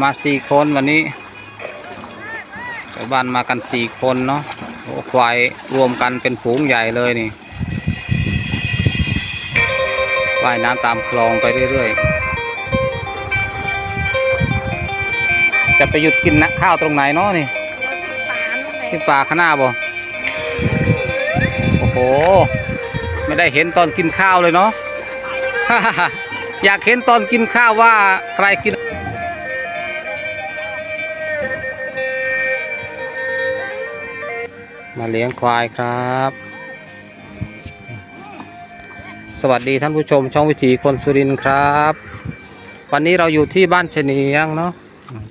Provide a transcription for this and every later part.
มาสี่คนวันนี้ชาวบ้านมากันสี่คนเนาะโอ้ควายรวมกันเป็นฝูงใหญ่เลยนี่ว่ายน้ำตามคลองไปเรื่อยๆ จะไปหยุดกินนะข้าวตรงไหนเนาะนี่ที่ป่าข้างหน้าบ่โอ้โห ไม่ได้เห็นตอนกินข้าวเลยเนาะอยากเห็นตอนกินข้าวว่าใครกิน มาเลี้ยงควายครับ สวัสดีท่านผู้ชมช่องวิถีคนสุรินทร์ครับ วันนี้เราอยู่ที่บ้านเฉนียงเนาะ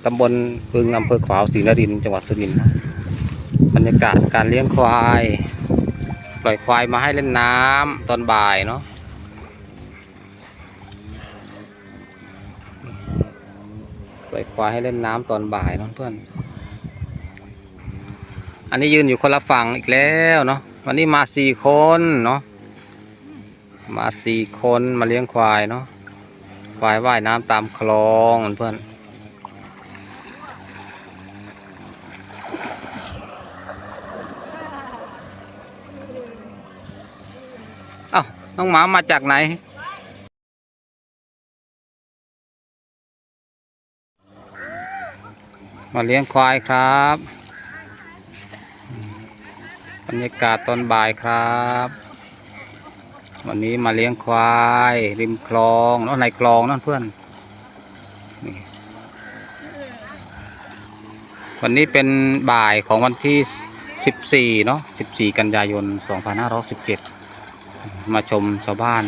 ตำบลพึงอำเภอขวาวศรีนครินทร์จังหวัดสุรินทร์บรรยากาศการเลี้ยงควาย ปล่อยควายมาให้เล่นน้ำตอนบ่ายเนาะปล่อยควายให้เล่นน้ำตอนบ่ายเนาะเพื่อน อันนี้ยืนอยู่คนละฝั่งอีกแล้วเนาะวันนี้มาสี่คนเนาะมาสี่คนมาเลี้ยงควายเนาะควายว่ายน้ำตามคลองเพื่อนเอ้าน้องหมามาจากไหนมาเลี้ยงควายครับ บรรยากาศตอนบ่ายครับ วันนี้มาเลี้ยงควาย ริมคลองเนาะในคลองนั่นเพื่อนนี่วันนี้เป็นบ่ายของวันที่ 14 เนาะ14 กันยายน 2517 มาชมชาวบ้าน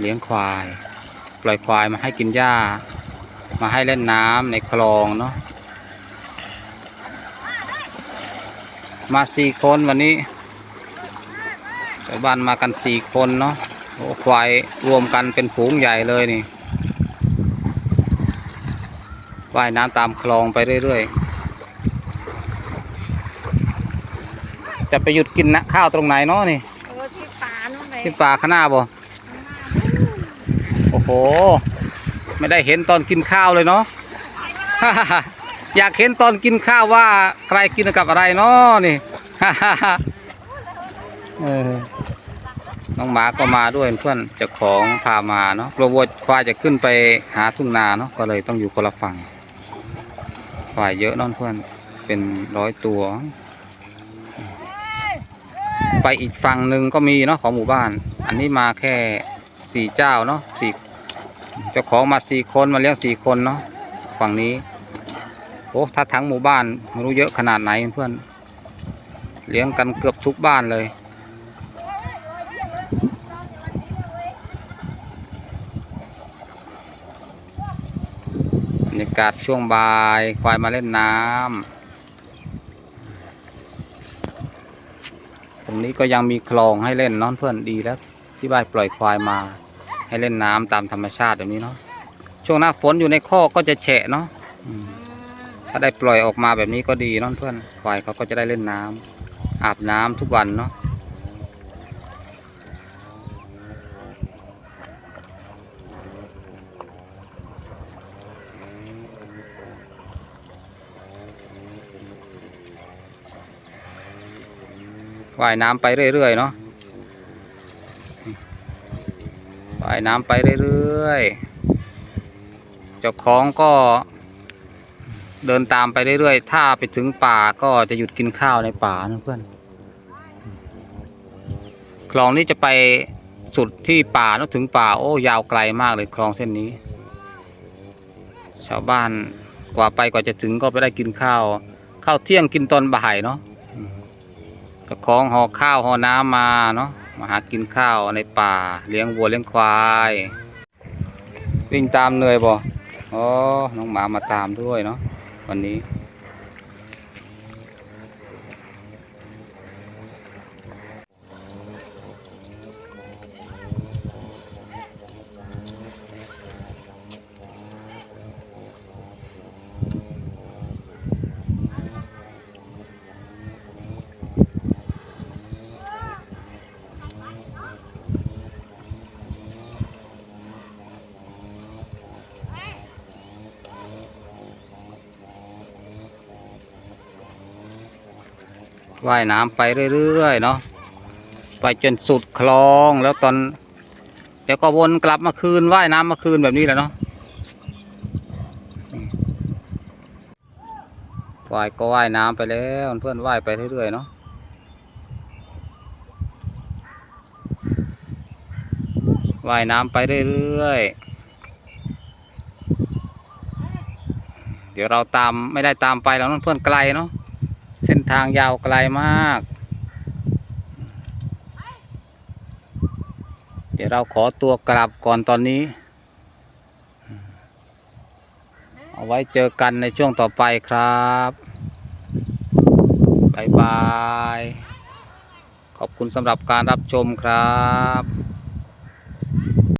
เลี้ยงควาย ปล่อยควายมาให้กินหญ้า มาให้เล่นน้ำในคลองเนาะมาสี่คนวันนี้ ชาวบ้านมากันสี่คนเนาะโอ้ควายรวมกันเป็นฝูงใหญ่เลยนี่ว่ายน้ำตามคลองไปเรื่อยๆ จะไปหยุดกินนะข้าวตรงไหนเนาะนี่เออที่ป่านู่นเลยที่ป่าข้างหน้าบ่โอ้โห ไม่ได้เห็นตอนกินข้าวเลยเนาะอยากเห็นตอนกินข้าวว่าใครกินกับอะไรเนาะนี่ เออน้องหมาก็มาด้วยเพื่อนเจ้าของพามาเนาะกลัววัวควายจะขึ้นไปหาทุ่งนาเนาะก็เลยต้องอยู่คนละฝั่งควายเยอะนั่นเพื่อนเป็นร้อยตัว ไปอีกฝั่งหนึ่งก็มีเนาะของหมู่บ้าน อันนี้มาแค่สี่เจ้าเนาะสี่เจ้าของมาสี่คนมาเลี้ยงสี่คนเนาะฝั่งนี้โอ้ถ้าทั้งหมู่บ้านไม่รู้เยอะขนาดไหนเพื่อน เลี้ยงกันเกือบทุกบ้านเลย บรรยากาศช่วงบ่ายควายมาเล่นน้ำตรงนี้ก็ยังมีคลองให้เล่นน้องเพื่อนดีแล้ว ที่บ้านปล่อยควายมาให้เล่นน้ำตามธรรมชาติแบบนี้เนาะช่วงหน้าฝนอยู่ในคอก็จะแฉะเนาะถ้าได้ปล่อยออกมาแบบนี้ก็ดีน้องเพื่อนควายเขาก็จะได้เล่นน้ำอาบน้ำทุกวันเนาะ ว่ายน้ำไปเรื่อยๆเนาะว่ายน้ำไปเรื่อยๆเจ้าของก็เดินตามไปเรื่อยๆ ถ้าไปถึงป่าก็จะหยุดกินข้าวในป่านะเพื่อน คลองนี้จะไปสุดที่ป่านะถึงป่าโอ้ยาวไกลมากเลยคลองเส้นนี้ ชาวบ้านกว่าไปกว่าจะถึงก็ไปได้กินข้าว ข้าวเที่ยงกินตอนบ่ายเนาะ ก็คล้องห่อข้าวห่อน้ำมาเนาะมาหากินข้าวในป่า เลี้ยงวัวเลี้ยงควาย วิ่งตามเหนื่อยบ่อ๋อน้องหมามาตามด้วยเนาะวันนี้ ว่ายน้ำไปเรื่อยๆเนาะไปจนสุดคลองแล้วตอนเดี๋ยวก็วนกลับมาคืนว่ายน้ำมาคืนแบบนี้แหละเนาะว่ายก็ว่ายน้ำไปแล้วเพื่อนว่ายไปเรื่อยๆเนาะว่ายน้ำไปเรื่อยๆ เดี๋ยวเราตามไม่ได้ตามไปแล้วนั่นเพื่อนไกลเนาะ เส้นทางยาวไกลมาก เดี๋ยวเราขอตัวกลับก่อนตอนนี้ เอาไว้เจอกันในช่วงต่อไปครับบายบาย ขอบคุณสำหรับการรับชมครับ